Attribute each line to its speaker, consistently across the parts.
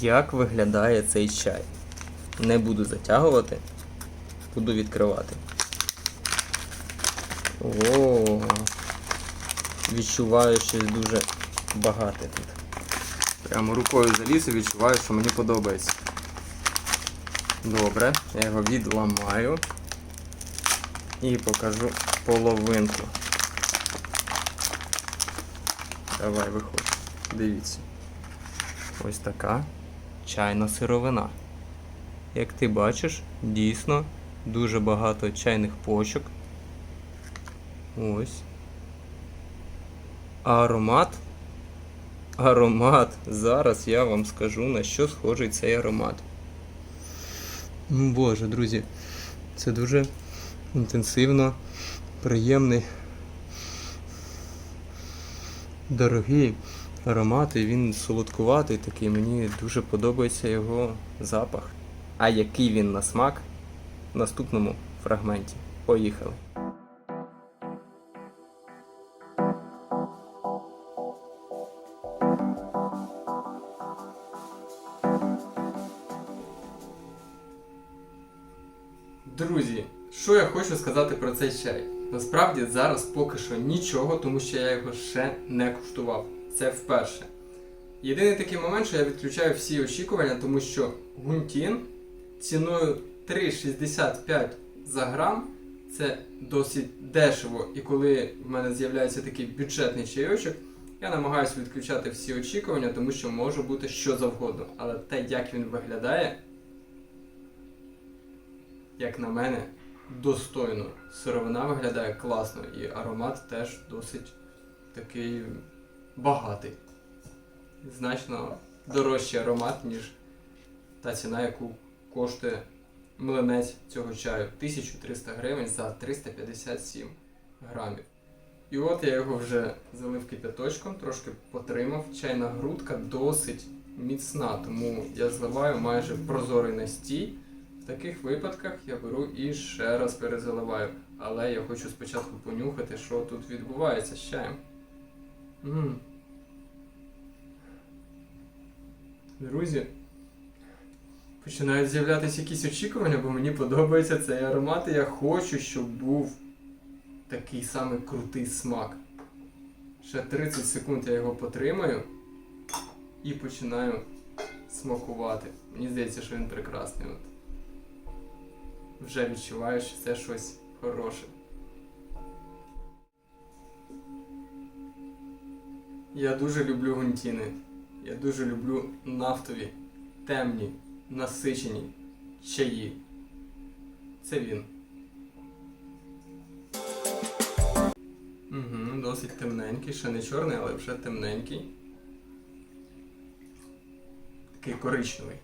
Speaker 1: як виглядає цей чай. Не буду затягувати, буду відкривати. О, відчуваю щось дуже багате тут. Прямо рукою заліз і відчуваю, що мені подобається. Добре, я його відламаю і покажу половинку. Давай, виходь. Дивіться. Ось така чайна сировина. Як ти бачиш, дійсно дуже багато чайних почок. Ось. Аромат. Аромат. Зараз я вам скажу, на що схожий цей аромат. Ну, Боже, друзі, це дуже інтенсивно, приємний, дорогий аромат, і він солодкуватий такий. Мені дуже подобається його запах. А який він на смак в наступному фрагменті. Поїхали. Друзі, що я хочу сказати про цей чай? Насправді зараз поки що нічого, тому що я його ще не куштував. Це вперше. Єдиний такий момент, що я відключаю всі очікування, тому що гунтін ціною 3,65 за грам це досить дешево. І коли в мене з'являється такий бюджетний чайочок, я намагаюся відключати всі очікування, тому що може бути що завгодно. Але те, як він виглядає, як на мене, достойно. Сировина виглядає класно і аромат теж досить такий багатий. Значно дорожчий аромат, ніж та ціна, яку коштує млинець цього чаю. 1300 гривень за 357 грамів. І от я його вже залив кипяточком, трошки потримав. Чайна грудка досить міцна, тому я зливаю майже прозорий настій. В таких випадках я беру і ще раз перезаливаю. Але я хочу спочатку понюхати, що тут відбувається з чаєм. М. Друзі, починають з'являтися якісь очікування, бо мені подобається цей аромат, і я хочу, щоб був такий самий крутий смак. Ще 30 секунд я його потримаю і починаю смакувати. Мені здається, що він прекрасний. От. Вже відчуваю, що це щось хороше. Я дуже люблю гунтіни. Я дуже люблю нафтові, темні, насичені чаї. Це він. Угу, досить темненький, ще не чорний, але вже темненький. Такий коричневий.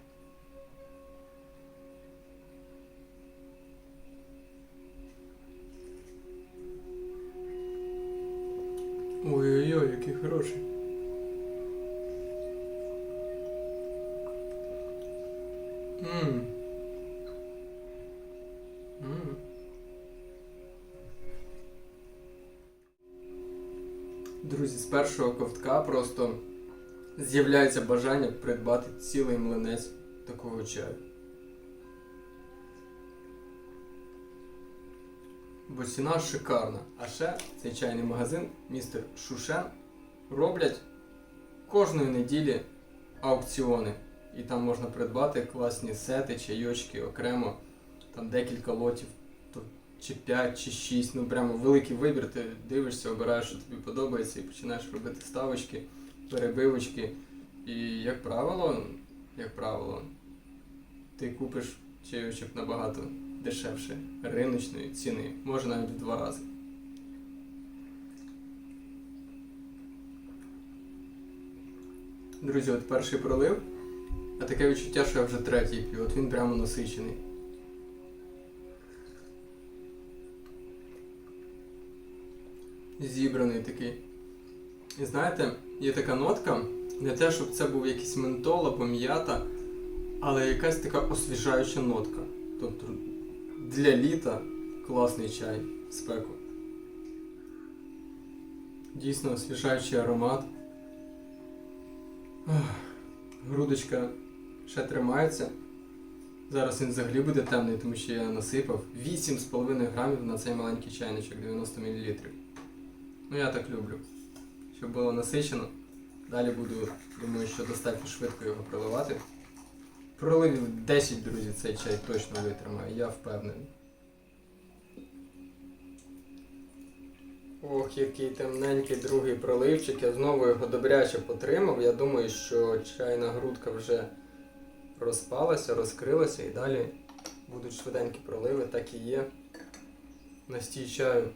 Speaker 1: Ой-ой-ой, який хороший. Ммм. Друзі, з першого ковтка просто з'являється бажання придбати цілий млинець такого чаю. Бо ціна шикарна. А ще цей чайний магазин, містер Шушен, роблять кожної неділі аукціони. І там можна придбати класні сети, чайочки окремо, там декілька лотів, чи 5, чи 6, ну прямо великий вибір, ти дивишся, обираєш, що тобі подобається, і починаєш робити ставочки, перебивочки. І як правило, як правило, ти купиш чайочок набагато дешевше риночної ціни, може навіть в два рази. Друзі, от перший пролив. А таке відчуття, що я вже третій п'ю, от він прямо насичений. Зібраний такий. І знаєте, є така нотка, не те, щоб це був якийсь ментол або м'ята, але якась така освіжаюча нотка. Тобто для літа класний чай в спеку. Дійсно освіжаючий аромат. Ах. грудочка ще тримається. Зараз він взагалі буде темний, тому що я насипав 8,5 грамів на цей маленький чайничок 90 мл. Ну я так люблю. Щоб було насичено. Далі буду, думаю, що достатньо швидко його проливати. Проливів 10, друзі, цей чай точно витримає, я впевнений. Ох, який темненький другий проливчик. Я знову його добряче потримав. Я думаю, що чайна грудка вже розпалася, розкрилася і далі будуть швиденькі проливи, так і є. Настій чаю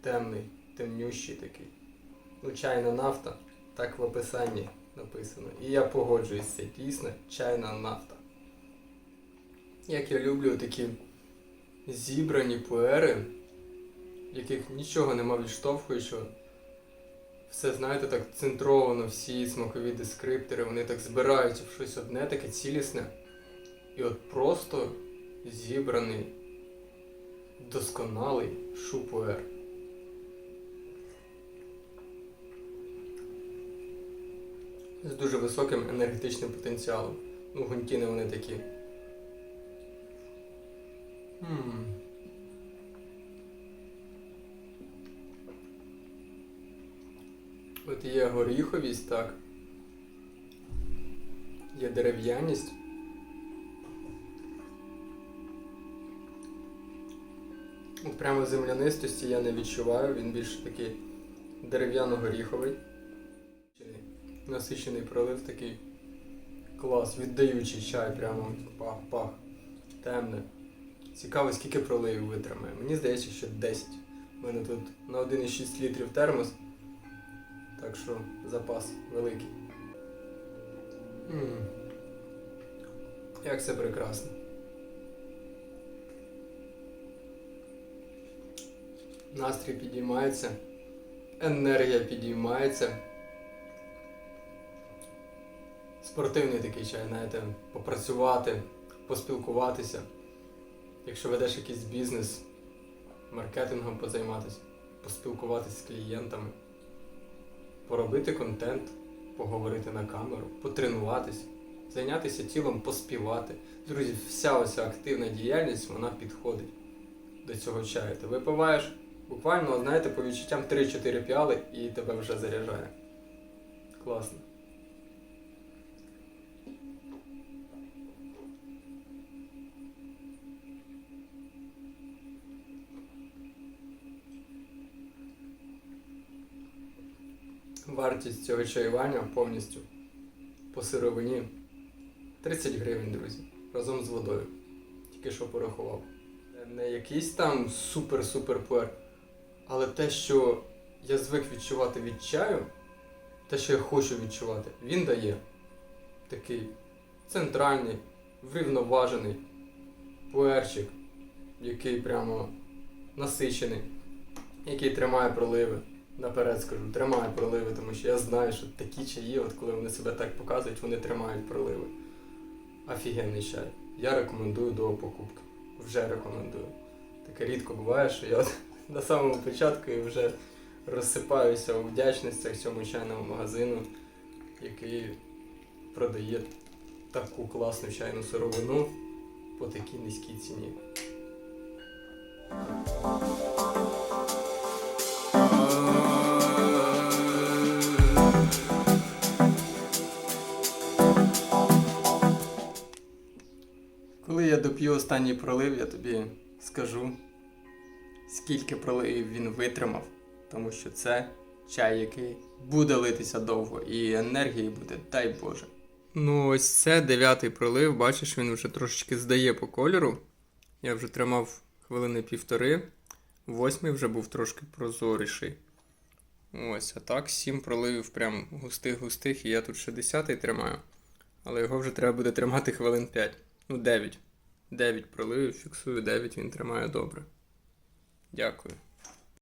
Speaker 1: темний, темнющий такий. Ну, чайна нафта, так в описанні написано. І я погоджуюсь, це дійсно чайна нафта. Як я люблю такі зібрані пуери, в яких нічого нема відштовхуючого. Все, знаєте, так центровано, всі смакові дескриптори, вони так збираються в щось одне, таке цілісне. І от просто зібраний, досконалий шупуер. З дуже високим енергетичним потенціалом. Ну, гунтіни вони такі. М. От є горіховість, так. Є дерев'яність. От прямо землянистості я не відчуваю, він більше такий дерев'яно-горіховий. Насичений пролив такий клас, віддаючий чай, прямо пах-пах. Темне. Цікаво, скільки проливів витримає. Мені здається, що 10. У мене тут на 1,6 літрів термос. Так що запас великий. м Як це прекрасно. Настрій підіймається, енергія підіймається. Спортивний такий чай, знаєте, попрацювати, поспілкуватися. Якщо ведеш якийсь бізнес, маркетингом позайматися, поспілкуватися з клієнтами поробити контент, поговорити на камеру, потренуватись, зайнятися тілом, поспівати. Друзі, вся оця активна діяльність вона підходить до цього чаю. Ти випиваєш буквально, знаєте, по відчуттям 3-4 піали і тебе вже заряджає. Класно. Вартість цього чаювання повністю по сировині 30 гривень, друзі, разом з водою. Тільки що порахував. Не якийсь там супер-супер пуер, але те, що я звик відчувати від чаю, те, що я хочу відчувати, він дає такий центральний, врівноважений пуерчик, який прямо насичений, який тримає проливи наперед скажу, тримаю проливи, тому що я знаю, що такі чаї, от коли вони себе так показують, вони тримають проливи. Офігенний чай. Я рекомендую до покупки. Вже рекомендую. Таке рідко буває, що я на самому початку і вже розсипаюся у вдячностях цьому чайному магазину, який продає таку класну чайну сировину по такій низькій ціні. Коли я доп'ю останній пролив, я тобі скажу, скільки проливів він витримав, тому що це чай, який буде литися довго, і енергії буде, дай Боже. Ну, ось це дев'ятий пролив, бачиш, він вже трошечки здає по кольору. Я вже тримав хвилини півтори. Восьмий вже був трошки прозоріший. Ось, а так, сім проливів прям густих-густих, і я тут ще десятий тримаю. Але його вже треба буде тримати хвилин 5. Ну, 9. 9 проливів, фіксую 9, він тримає добре. Дякую.